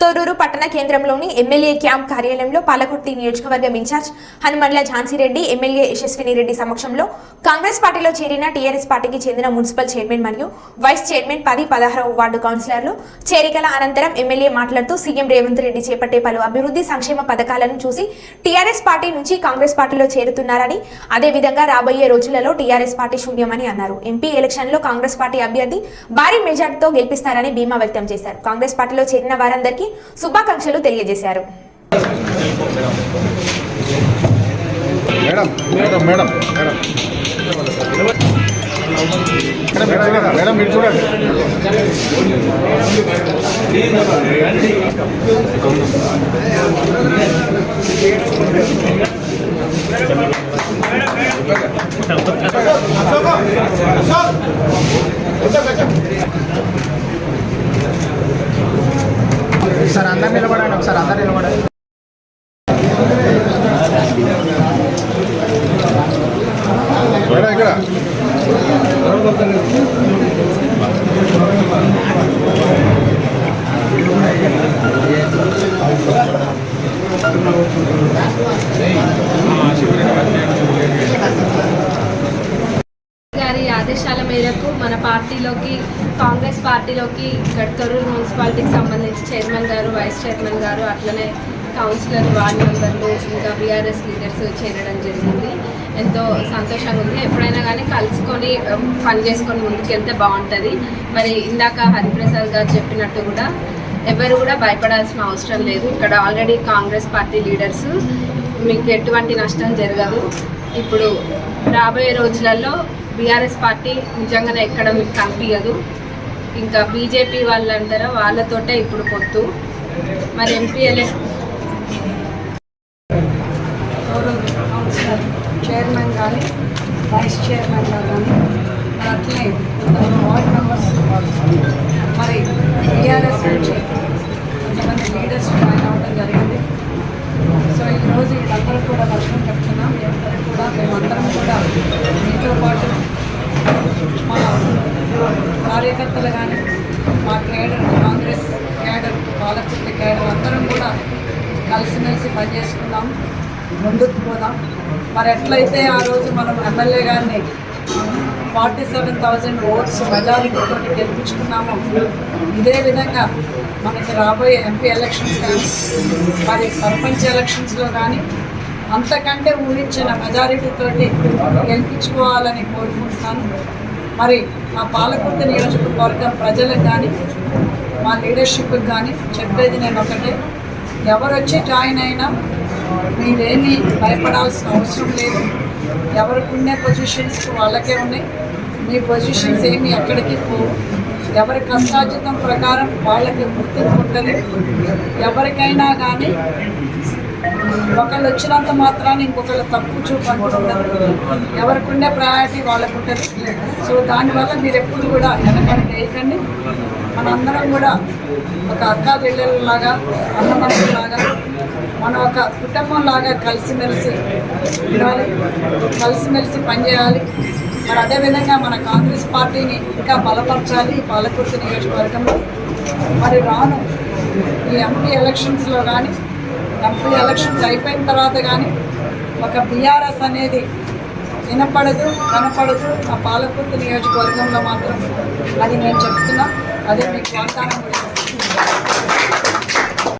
తొర్రూరు పట్టణ కేంద్రంలోని MLA camp కార్యాలయంలో పాలకుర్తి నియోజకవర్గం in charge Jhansi Jhansi Reddy MLA Yashaswini Reddy సమక్షంలో కాంగ్రెస్ పార్టీలో చేరిన టీఆర్ఎస్ పార్టీకి చెందిన మున్సిపల్ చైర్మన్ మరియు వైస్ చైర్మన్ పది పదహారవ వార్డు కౌన్సిలర్లు చేరికల అనంతరం ఎమ్మెల్యే మాట్లాడుతూ సీఎం రేవంత్ రెడ్డి చేపట్టే పలు అభివృద్ధి సంక్షేమ పథకాలను చూసి టీఆర్ఎస్ పార్టీ నుంచి కాంగ్రెస్ పార్టీలో చేరుతున్నారని అదేవిధంగా రాబోయే రోజులలో టీఆర్ఎస్ పార్టీ శూన్యమని అన్నారు. ఎంపీ ఎలక్షన్లో కాంగ్రెస్ పార్టీ అభ్యర్థి భారీ మెజార్టీతో గెలిపిస్తారని బీమా వ్యక్తం చేశారు. కాంగ్రెస్ పార్టీలో చేరిన వారందరికీ శుభాకాంక్షలు తెలియజేశారు. Madam madam madam madam. Madam మీరు చూడండి. ఒకసారి అందరు నిలబడండి ఒకసారి అందరు నిలబడండి. ఇక్కడ గారి ఆదేశాల మేరకు మన పార్టీలోకి కాంగ్రెస్ పార్టీలోకి ఇక్కడ తొర్రూరు మున్సిపాలిటీకి సంబంధించి చైర్మన్ గారు వైస్ చైర్మన్ గారు అట్లనే కౌన్సిలర్ వార్డ్ మెంబర్లు ఇంకా బీఆర్ఎస్ లీడర్స్ చేరడం జరిగింది. ఎంతో సంతోషంగా ఉంది. ఎప్పుడైనా కానీ కలుసుకొని పని చేసుకొని ముందుకెళ్తే బాగుంటుంది. మరి ఇందాక హరిప్రసాద్ గారు చెప్పినట్టు కూడా ఎవరు కూడా భయపడాల్సిన అవసరం లేదు. ఇక్కడ ఆల్రెడీ కాంగ్రెస్ పార్టీ లీడర్స్ మీకు ఎటువంటి నష్టం జరగదు. ఇప్పుడు రాబోయే రోజులలో బీఆర్ఎస్ పార్టీ నిజంగానే ఎక్కడ మీకు కనిపించదు. ఇంకా బీజేపీ వాళ్ళందరూ వాళ్ళతోటే ఇప్పుడు పొత్తు. మరి ఎంపీఎల్ఏ కౌన్సిలర్ చైర్మన్ కానీ వైస్ చైర్మన్ కానీ అట్లే వార్డ్ మెంబర్స్. మరి బీఆర్ఎస్ నుంచి కొంతమంది లీడర్స్ జాయిన్ అవ్వడం జరిగింది సో ఈరోజు వీళ్ళందరూ కూడా వర్షం చెప్తున్నాం అందరూ కూడా మేమందరం కూడా మీతో పాటు మా కార్యకర్తలు కానీ మా cadre Congress cadre Palakurthi cadre అందరం కూడా కలిసిమెలిసి పనిచేసుకుందాం ముందుకు పోదాం. మరి ఎట్లయితే ఆ రోజు మనం ఎమ్మెల్యే గారిని ఫార్టీ సెవెన్ థౌజండ్ ఓట్స్ మెజారిటీతో గెలిపించుకున్నాము ఇదే విధంగా మనకి రాబోయే ఎంపీ ఎలక్షన్స్ కానీ మరి సర్పంచ్ ఎలక్షన్స్లో కానీ అంతకంటే ఊహించిన మెజారిటీతో గెలిపించుకోవాలని కోరుకుంటున్నాను. మరి మా పాలకొండ నియోజకవర్గం ప్రజలకు కానీ మా లీడర్షిప్కి కానీ చెప్పేది నేను ఒకటే. ఎవరు వచ్చి జాయిన్ అయినా మీరేమీ భయపడాల్సిన అవసరం లేదు. ఎవరికి ఉండే పొజిషన్స్ వాళ్ళకే ఉన్నాయి. మీ పొజిషన్స్ ఏమి ఎక్కడికి పోవు. ఎవరి కష్టార్జితం ప్రకారం వాళ్ళకి గుర్తింపు ఉంటుంది ఎవరికైనా కానీ ఒకళ్ళు వచ్చినంత మాత్రాన్ని ఇంకొకళ్ళు తప్పు చూపు ఎవరికి ఉండే ప్రయారిటీ వాళ్ళకు ఉంటుంది సో దానివల్ల మీరు ఎప్పుడు కూడా వెనకడి వేయకండి. మనందరం కూడా ఒక అక్క చెల్లెలలాగా అన్నదమ్ములాగా మనం ఒక కుటుంబం లాగా కలిసిమెలిసి ఉండాలి కలిసిమెలిసి పనిచేయాలి. మరి అదేవిధంగా మన కాంగ్రెస్ పార్టీని ఇంకా బలపరచాలి పాలకుర్తి నియోజకవర్గంలో. మరి రాను ఈ ఎంపీ ఎలక్షన్స్లో కానీ కంపెనీ ఎలక్షన్స్ అయిపోయిన తర్వాత కానీ ఒక బీఆర్ఎస్ అనేది వినపడదు కనపడదు. ఆ పాలకుర్తి నియోజకవర్గంలో మాత్రం అది నేను చెప్తున్నా. అదే మీకు వాగ్దానం కూడా